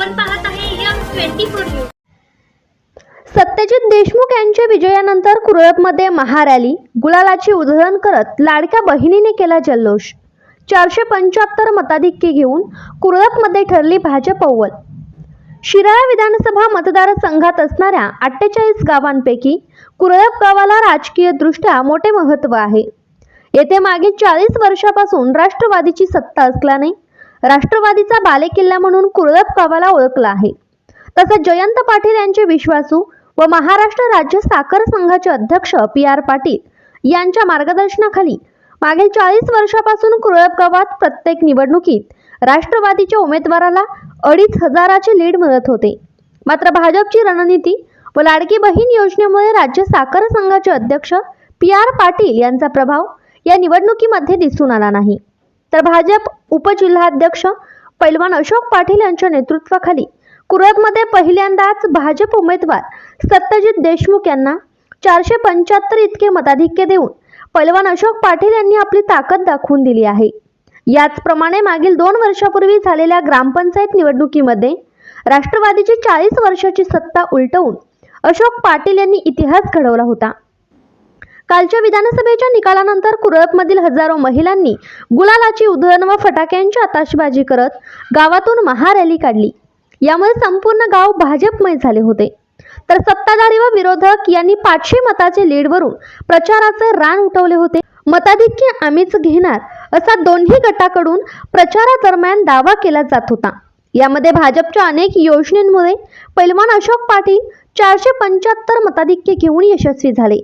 आपण पाहत आहे M twenty four news. Satyajit Deshmukh यांच्या विजयानंतर कुरळपमध्ये महारॅली गुलालाची उधळण करत लाडक्या बहिणीने केला जल्लोष. चारशे पंच्याहत्तर मताधिक्य घेऊन कुरळपमध्ये ठरली भाजप अव्वल. शिराळा विधानसभा मतदारसंघात असणाऱ्या अठ्ठेचाळीस गावांपैकी कुरळप गावाला राजकीयदृष्ट्या मोठे महत्त्व आहे. येथे मागील चाळीस वर्षापासून राष्ट्रवादीची सत्ता असल्याने राष्ट्रवादीचा बालेकिल्ला म्हणून कुरळप गावाला ओळखला आहे. तसंच जयंत पाटील यांचे विश्वासू व महाराष्ट्र राज्य साखर संघाचे अध्यक्ष पी आर पाटील यांच्या मार्गदर्शनाखाली मागील चाळीस वर्षापासून कुरळप गावात प्रत्येक निवडणुकीत राष्ट्रवादीच्या उमेदवाराला अडीच हजाराचे लीड मिळत होते. मात्र भाजपची रणनीती व लाडकी बहीण योजनेमुळे राज्य साखर संघाचे अध्यक्ष पी आर पाटील यांचा प्रभाव या निवडणुकीमध्ये दिसून आला नाही. तर भाजप उपजिल्हाध्यक्ष पैलवान अशोक पाटील यांच्या नेतृत्वाखाली कुरळपमध्ये पहिल्यांदाच भाजप उमेदवार सत्यजित देशमुख यांना चारशे पंच्याहत्तर इतके मताधिक्य देऊन पैलवान अशोक पाटील यांनी आपली ताकद दाखवून दिली आहे. याचप्रमाणे मागील दोन वर्षापूर्वी झालेल्या ग्रामपंचायत निवडणुकीमध्ये राष्ट्रवादीची चाळीस वर्षाची सत्ता उलटवून अशोक पाटील यांनी इतिहास घडवला होता. कालच्या विधानसभेच्या निकालानंतर कुरळपमधील हजारो महिलांनी गुलालाची उधळण व फटाक्यांची आताशबाजी करत गावातून महारॅली काढली. यामुळे संपूर्ण गाव भाजपमय झाले होते. तर सत्ताधारी व विरोधक यांनी पाचशे मताचे लीडवरून प्रचाराचे रान उठवले होते. मताधिक्य आम्हीच घेणार असा दोन्ही गटाकडून प्रचारादरम्यान दावा केला जात होता. यामध्ये भाजपच्या अनेक योजनेमुळे पैलवान अशोक पाटील चारशे पंच्याहत्तर मताधिक्य घेऊन यशस्वी झाले.